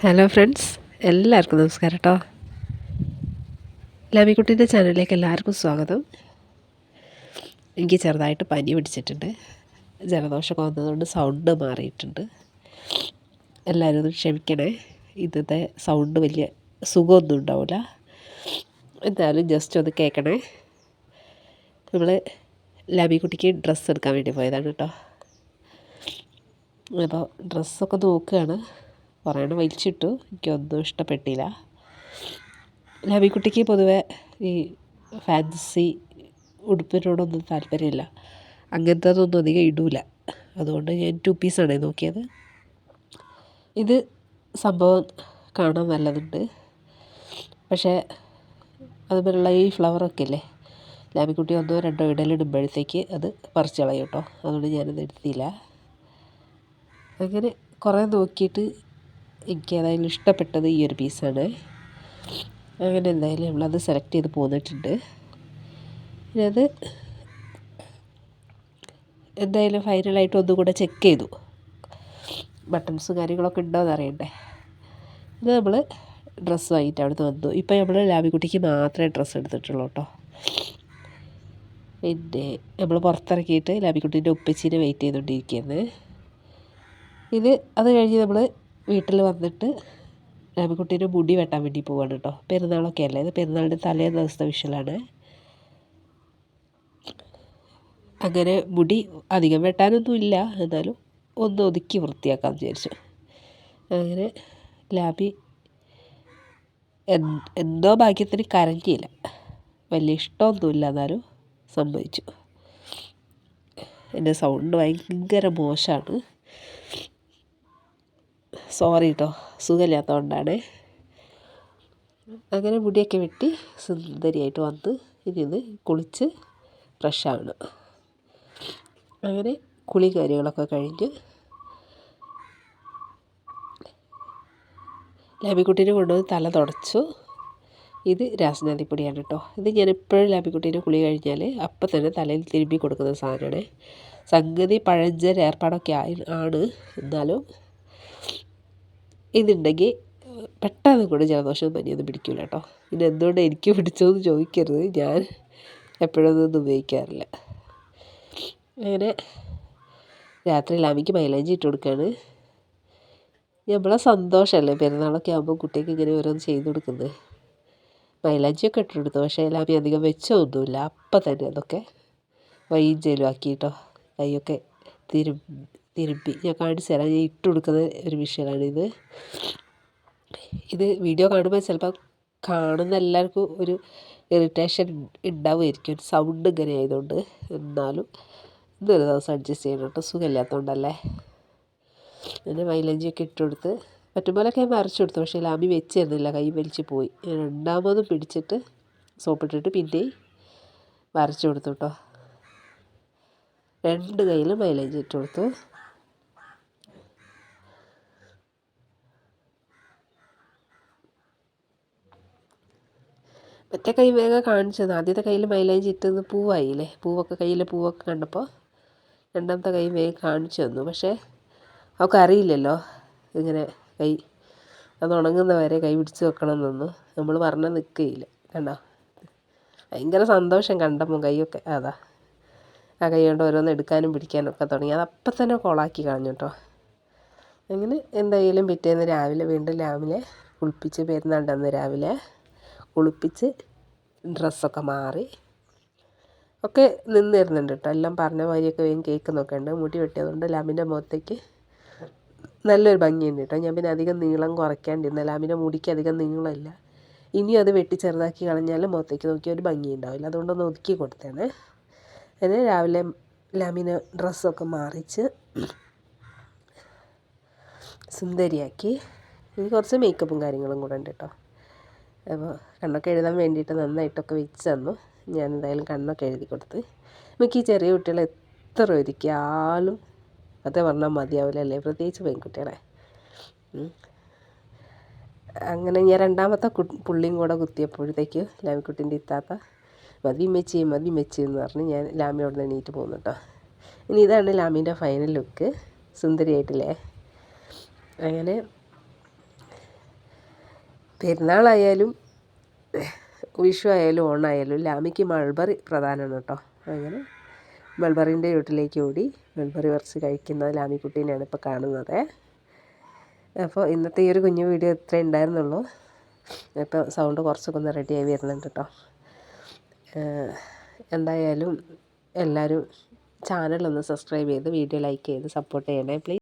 Hello friends എല്ലാവർക്കും നമസ്കാരം കേട്ടോ ലാമിക്കുട്ടീന്റെ ചാനലിലേക്ക് എല്ലാവർക്കും സ്വാഗതം. എനിക്ക് ചെറുതായിട്ട് പനി പിടിച്ചിട്ടുണ്ട്. ജലദോഷമൊക്കെ വന്നതുകൊണ്ട് സൗണ്ട് മാറിയിട്ടുണ്ട്. എല്ലാവരും ഒന്ന് ക്ഷമിക്കണേ. ഇന്നത്തെ സൗണ്ട് വലിയ സുഖമൊന്നും ഉണ്ടാവില്ല എന്തായാലും ജസ്റ്റ് ഒന്ന് കേൾക്കണേ. നമ്മൾ ലവിക്കുട്ടിക്ക് ഡ്രസ്സ് എടുക്കാൻ വേണ്ടി പോയതാണ് കേട്ടോ അപ്പോൾ ഡ്രസ്സൊക്കെ നോക്കുകയാണ്. കുറേ എണ്ണം വലിച്ചിട്ടു. എനിക്കൊന്നും ഇഷ്ടപ്പെട്ടില്ല. ലവിക്കുട്ടിക്ക് പൊതുവേ ഈ ഫാൻസി ഉടുപ്പിനോടൊന്നും താല്പര്യമില്ല. അങ്ങനത്തതൊന്നും അധികം ഇടൂല. അതുകൊണ്ട് ഞാൻ ടു പീസാണ് നോക്കിയത്. ഇത് സംഭവം കാണാൻ നല്ലതുണ്ട്. പക്ഷേ അതുപോലുള്ള ഈ ഫ്ലവറൊക്കെ ഇല്ലേ? ലാമിക്കുട്ടി ഒന്നോ രണ്ടോ ഇടലിടുമ്പോഴത്തേക്ക് അത് പറിച്ച് കളയും കേട്ടോ. അതുകൊണ്ട് ഞാനത് എടുത്തില്ല. അങ്ങനെ കുറേ നോക്കിയിട്ട് എനിക്ക് ഏതായാലും ഇഷ്ടപ്പെട്ടത് ഈ ഒരു പീസാണ്. അങ്ങനെ എന്തായാലും നമ്മളത് സെലക്ട് ചെയ്ത് പോന്നിട്ടുണ്ട്. പിന്നെ അത് എന്തായാലും ഫൈനലായിട്ട് ഒന്നുകൂടെ ചെക്ക് ചെയ്തു. ബട്ടൺസും കാര്യങ്ങളൊക്കെ ഉണ്ടോ എന്ന് അറിയണ്ടേ. ഇത് നമ്മൾ ഡ്രസ്സ് വാങ്ങിയിട്ട് അവിടുന്ന് വന്നു. ഇപ്പോൾ നമ്മൾ ലാബിക്കുട്ടിക്ക് മാത്രമേ ഡ്രസ്സ് എടുത്തിട്ടുള്ളൂ കേട്ടോ. പിന്നെ നമ്മൾ പുറത്തിറക്കിയിട്ട് ലാബിക്കുട്ടീന്റെ ഉപ്പച്ചീനെ വെയിറ്റ് ചെയ്തുകൊണ്ടിരിക്കുന്നത് ഇത് അത് കഴിഞ്ഞ് നമ്മൾ വീട്ടിൽ വന്നിട്ട് രാമക്കുട്ടീന്റെ മുടി വെട്ടാൻ വേണ്ടി പോവാണ് കേട്ടോ. പെരുന്നാളൊക്കെ അല്ലേ? ഇത് പെരുന്നാളിന്റെ തലേ ദിവസത്തെ വിഷലാണ്. അങ്ങനെ മുടി അധികം വെട്ടാനൊന്നുമില്ല. എന്നാലും ഒന്ന് ഒതുക്കി വൃത്തിയാക്കാമെന്ന് വിചാരിച്ചു. അങ്ങനെ ലാബി എന്തോ ഭാഗ്യത്തിന് കരഞ്ഞില്ല. വലിയ ഇഷ്ടമൊന്നുമില്ല എന്നാലും സംഭവിച്ചു. എന്റെ സൗണ്ട് ഭയങ്കര മോശമാണ്. സോറി കേട്ടോ സുഖമില്ലാത്തതുകൊണ്ടാണ് അങ്ങനെ മുടിയൊക്കെ വെട്ടി സുന്ദരിയായിട്ട് വന്ന് ഇനി ഇന്ന് കുളിച്ച് ഫ്രഷാണ് അങ്ങനെ കുളി കാര്യങ്ങളൊക്കെ കഴിഞ്ഞ് ലാബിക്കുട്ടീനെ കൊണ്ടുവന്ന് തല തുടച്ചു. ഇത് രാസനാഥിപ്പൊടിയാണ് കേട്ടോ ഇത് ഞാൻ എപ്പോഴും ലാബിക്കുട്ടീനെ കുളി കഴിഞ്ഞാൽ അപ്പം തന്നെ തലയിൽ തിരുമ്പി കൊടുക്കുന്ന സാധനമാണ്. സംഗതി പഴഞ്ചൻ ഏർപ്പാടൊക്കെ ആണ്. എന്നാലും ഇതുണ്ടെങ്കിൽ പെട്ടെന്ന് കൂടെ ജലദോഷവും പനിയൊന്നും പിടിക്കില്ല കേട്ടോ. പിന്നെ എന്തുകൊണ്ട് എനിക്ക് പിടിച്ചതെന്ന് ചോദിക്കരുത്. ഞാൻ എപ്പോഴൊന്നും ഒന്നും ഉപയോഗിക്കാറില്ല. അങ്ങനെ രാത്രി ലാമിക്ക് മൈലേജ് ഇട്ട് കൊടുക്കുകയാണ് നമ്മളെ സന്തോഷമല്ലേ പെരുന്നാളൊക്കെ ആകുമ്പോൾ കുട്ടിക്ക് ഇങ്ങനെ ഓരോന്ന് ചെയ്ത് കൊടുക്കുന്നത്. മൈലാഞ്ചിയൊക്കെ ഇട്ട് കൊടുത്തു. പക്ഷേ ലാമി അധികം വെച്ചൊന്നുമില്ല. അപ്പം തന്നെ അതൊക്കെ വൈജയിലും ആക്കിയിട്ടോ. കൈയൊക്കെ തിരും തിരുമ്പി ഞാൻ കാണിച്ചു തരാം. ഞാൻ ഇട്ട് കൊടുക്കുന്ന ഒരു മിഷീനാണ് ഇത്. ഇത് വീഡിയോ കാണുമ്പോൾ ചിലപ്പോൾ കാണുന്ന എല്ലാവർക്കും ഒരു ഇറിറ്റേഷൻ ഉണ്ടാവുമായിരിക്കും സൗണ്ട് ഇങ്ങനെ ആയതുകൊണ്ട്. എന്നാലും ഇന്നൊരു ദിവസം അഡ്ജസ്റ്റ് ചെയ്യണം കേട്ടോ. സുഖമില്ലാത്തതുകൊണ്ടല്ലേ അങ്ങനെ മൈലഞ്ചിയൊക്കെ ഇട്ട് കൊടുത്ത്. പറ്റുമ്പോലൊക്കെ ഞാൻ വരച്ചു കൊടുത്തു. പക്ഷേ ലാമി വെച്ച് തരുന്നില്ല കൈ വലിച്ച് പോയി. രണ്ടാമതും പിടിച്ചിട്ട് സോപ്പിട്ടിട്ട് പിന്നെയും വരച്ചു കൊടുത്തു കേട്ടോ. രണ്ട് കയ്യിലും മൈലേജ് ഇട്ട് കൊടുത്തു. മറ്റേ കൈ വേഗം കാണിച്ചത്. ആദ്യത്തെ കയ്യിൽ മൈലേജ് ഇട്ടത് പൂവായില്ലേ? പൂവൊക്കെ കയ്യിൽ പൂവൊക്കെ കണ്ടപ്പോൾ രണ്ടാമത്തെ കൈ വേഗം കാണിച്ചു തന്നു. പക്ഷേ അവൾക്ക് അറിയില്ലല്ലോ ഇങ്ങനെ കൈ അത് ഉണങ്ങുന്ന വരെ കൈ പിടിച്ച് വെക്കണം എന്നൊന്നും. നമ്മൾ പറഞ്ഞാൽ നിൽക്കുകയില്ല കണ്ടോ? ഭയങ്കര സന്തോഷം കണ്ടപ്പോൾ കൈയൊക്കെ. അതാ. ആ കൈ കൊണ്ട് ഓരോന്ന് എടുക്കാനും പിടിക്കാനും ഒക്കെ തുടങ്ങി. അത് അപ്പം തന്നെ കോളാക്കി കളഞ്ഞു കേട്ടോ അങ്ങനെ എന്തായാലും പിറ്റേന്ന് രാവിലെ വീണ്ടും രാവിലെ കുളിപ്പിച്ച് പെരുന്നാളുടെ രാവിലെ കുളിപ്പിച്ച് ഡ്രസ്സൊക്കെ മാറി. ഒക്കെ നിന്നിരുന്നുണ്ട് കേട്ടോ എല്ലാം പറഞ്ഞ മാതിരിയൊക്കെ വേഗം കേൾക്കുന്നൊക്കെ ഉണ്ട്. മുടി വെട്ടിയതുകൊണ്ട് ലാമിന്റെ മുഖത്തേക്ക് നല്ലൊരു ഭംഗിയുണ്ട് കേട്ടോ ഞാൻ പിന്നെ അധികം നീളം കുറയ്ക്കാണ്ടിരുന്ന ലാമിന്റെ മുടിക്ക് അധികം നീളമില്ല. ഇനിയും അത് വെട്ടി ചെറുതാക്കി കളഞ്ഞാൽ മുഖത്തേക്ക് നോക്കിയാൽ ഒരു ഭംഗി ഉണ്ടാവില്ല. അതുകൊണ്ടൊന്ന് ഒതുക്കി കൊടുത്തേണ്. അങ്ങനെ രാവിലെ ലാമിന് ഡ്രസ്സൊക്കെ മാറിച്ച് സുന്ദരിയാക്കി. ഇനി കുറച്ച് മേക്കപ്പും കാര്യങ്ങളും കൂടെ ഉണ്ട് കേട്ടോ അപ്പോൾ കണ്ണൊക്കെ എഴുതാൻ വേണ്ടിയിട്ട് നന്നായിട്ടൊക്കെ വെച്ച് തന്നു. ഞാൻ എന്തായാലും കണ്ണൊക്കെ എഴുതി കൊടുത്ത്. മിക്ക ഈ ചെറിയ കുട്ടികളെ എത്ര ഒരുക്കിയാലും അതേ പറഞ്ഞാൽ മതിയാവില്ല അല്ലേ പ്രത്യേകിച്ച് പെൺകുട്ടികളെ. അങ്ങനെ ഞാൻ രണ്ടാമത്തെ കു പുള്ളിയും കൂടെ കുത്തിയപ്പോഴത്തേക്ക് ലാമിക്കുട്ടിന്റെ ഇത്താത്ത മതി മെച്ചി മതി മെച്ചി എന്ന് പറഞ്ഞ് ഞാൻ ലാമി അവിടെ നിന്ന് എണീറ്റ് പോകുന്നു കേട്ടോ ഇനി ഇതാണ് ലാമിന്റെ ഫൈനൽ ലുക്ക് സുന്ദരിയായിട്ടില്ലേ? അങ്ങനെ പെരുന്നാളായാലും വിഷു ആയാലും ഓണായാലും ലാമിക്ക് മൾബറി പ്രധാനമാണ് കേട്ടോ. അങ്ങനെ മൾബറിന്റെ വീട്ടിലേക്ക് ഓടി മൾബറി പറിച്ച് കഴിക്കുന്ന ലാമിക്കുട്ടീനെയാണ് ഇപ്പോൾ കാണുന്നത്. അപ്പോൾ ഇന്നത്തെ ഈ ഒരു കുഞ്ഞു വീഡിയോ ഇത്രേ ഉണ്ടായിരുന്നുള്ളൂ. ഇപ്പോൾ സൗണ്ട് കുറച്ചൊക്കെ ഒന്ന് റെഡിയായി വരുന്നുണ്ട് കേട്ടോ. എന്തായാലും എല്ലാവരും ചാനലൊന്ന് സബ്സ്ക്രൈബ് ചെയ്ത് വീഡിയോ ലൈക്ക് ചെയ്ത് സപ്പോർട്ട് ചെയ്യണേ പ്ലീസ്